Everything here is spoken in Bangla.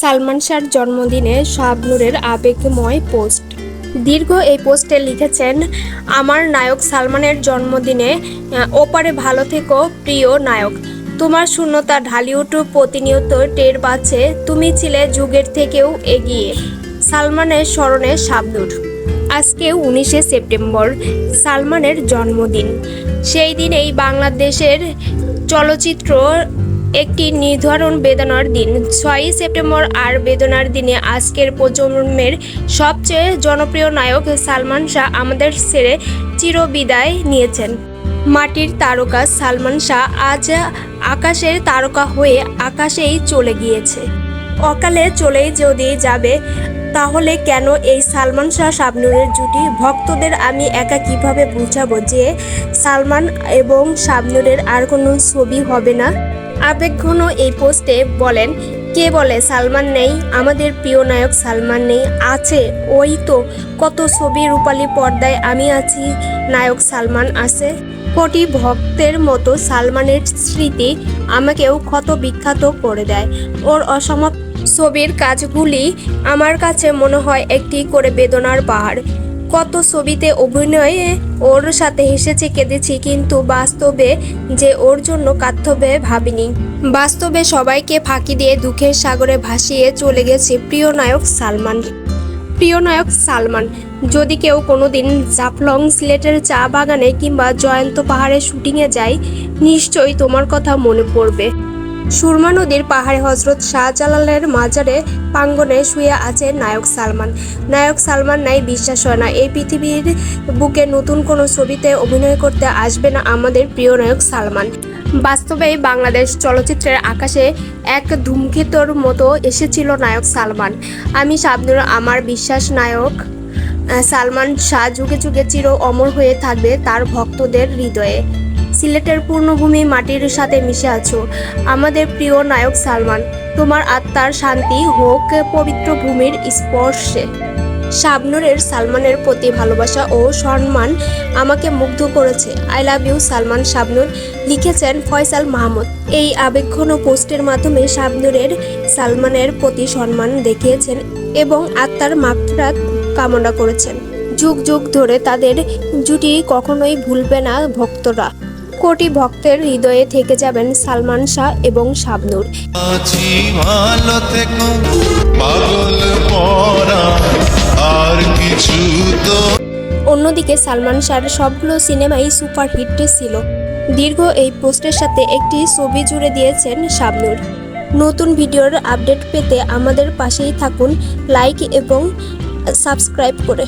সালমান শাহর জন্মদিনে শাবনুরের আবেগময় পোস্ট। দীর্ঘ এই পোস্টে লিখেছেন, আমার নায়ক সালমানের জন্মদিনে ওপারে ভালো থেকো প্রিয় নায়ক। তোমার শূন্যতা ঢালিউড প্রতিনিয়ত টের পাচ্ছে, তুমি ছিলে যুগের থেকেও এগিয়ে। সালমানের স্মরণে শাবনুর আজকে উনিশে সেপ্টেম্বর, সালমানের জন্মদিন। সেই দিনেই বাংলাদেশের চলচ্চিত্র একটি নির্ধারণ বেদনার দিন। ছয়ই সেপ্টেম্বর আর বেদনার দিনে আজকের প্রজন্মের সবচেয়ে জনপ্রিয় নায়ক সালমান শাহ আমাদের ছেড়ে চিরবিদায় নিয়েছেন। মাটির তারকা সালমান শাহ আজ আকাশের তারকা হয়ে আকাশেই চলে গিয়েছে। অকালে চলেই যদি যাবে, তাহলে কেন এই সালমান শাহ শাবনুরের জুটি? ভক্তদের আমি একা কীভাবে বুঝাবো যে সালমান এবং শাবনুরের আর কোনো ছবি হবে না? আবেগঘন এই পোস্টে বলেন, কে বলে সালমান নেই? আমাদের প্রিয় নায়ক সালমান নেই। আছে, ওই তো, কত ছবি রূপালী পর্দায় আমি আছি, নায়ক সালমান আছে। কোটি ভক্তের মতো সালমানের স্মৃতি আমাকেও ক্ষত বিখ্যাত করে দেয়। ওর অসমাপ্ত ছবির কাজগুলি আমার কাছে মনে হয় একটি করে বেদনার পাহাড়। কত ছবিতে অভিনয়ে ওর সাথে হেসেছি, কেঁদেছি, কিন্তু বাস্তবে যে ওর জন্য কাঁদতে ভাবিনি। বাস্তবে সবাইকে ফাঁকি দিয়ে দুঃখের সাগরে ভাসিয়ে চলে গেছে প্রিয় নায়ক সালমান। প্রিয় নায়ক সালমান, যদি কেউ কোনোদিন জাফলং সিলেটের চা বাগানে কিংবা জয়ন্ত পাহাড়ে শুটিংয়ে যায়, নিশ্চয়ই তোমার কথা মনে পড়বে। সুরমা নদীর পাহাড়ে হজরত শাহজালালের মাজারে প্রাঙ্গণে শুয়ে আছে নায়ক সালমান। নায়ক সালমান নাই, বিশ্বাস হয় না। এই পৃথিবীর বুকে নতুন কোনো ছবিতে অভিনয় করতে আসবে না আমাদের প্রিয় নায়ক সালমান। বাস্তবেই বাংলাদেশ চলচ্চিত্রের আকাশে এক ধূমকেতুর মতো এসেছিল নায়ক সালমান। আমি শাবনুর, আমার বিশ্বাস নায়ক সালমান শাহ যুগে যুগে চির অমর হয়ে থাকবে তার ভক্তদের হৃদয়ে। সিলেটের পূর্ণভূমি মাটির সাথে মিশে আছো। আমাদের প্রিয় নায়ক সালমান, তোমার আত্মার শান্তি হোক পবিত্র ভূমির স্পর্শে। শাবনুরের সালমানের প্রতি ভালোবাসা ও সম্মান আমাকে মুগ্ধ করেছে। I love you Salman Shabnur, লিখেছেন ফয়সাল মাহমুদ। এই আবেগঘন পোস্টের মাধ্যমে শাবনুরের সালমানের প্রতি সম্মান দেখিয়েছেন এবং আত্মার মাত্রাত কামনা করেছেন। যুগ যুগ ধরে তাদের জুটি কখনোই ভুলবে না ভক্তরা। কোটি ভক্তের হৃদয়ে থেকে যাবেন সালমান শাহ এবং শাবনুর। অন্যদিকে সালমান শাহর সবগুলো সিনেমাই সুপারহিট ছিল। দীর্ঘ এই পোস্টের সাথে একটি ছবি জুড়ে দিয়েছেন শাবনুর। নতুন ভিডিওর আপডেট পেতে আমাদের পাশেই থাকুন লাইক এবং সাবস্ক্রাইব করে।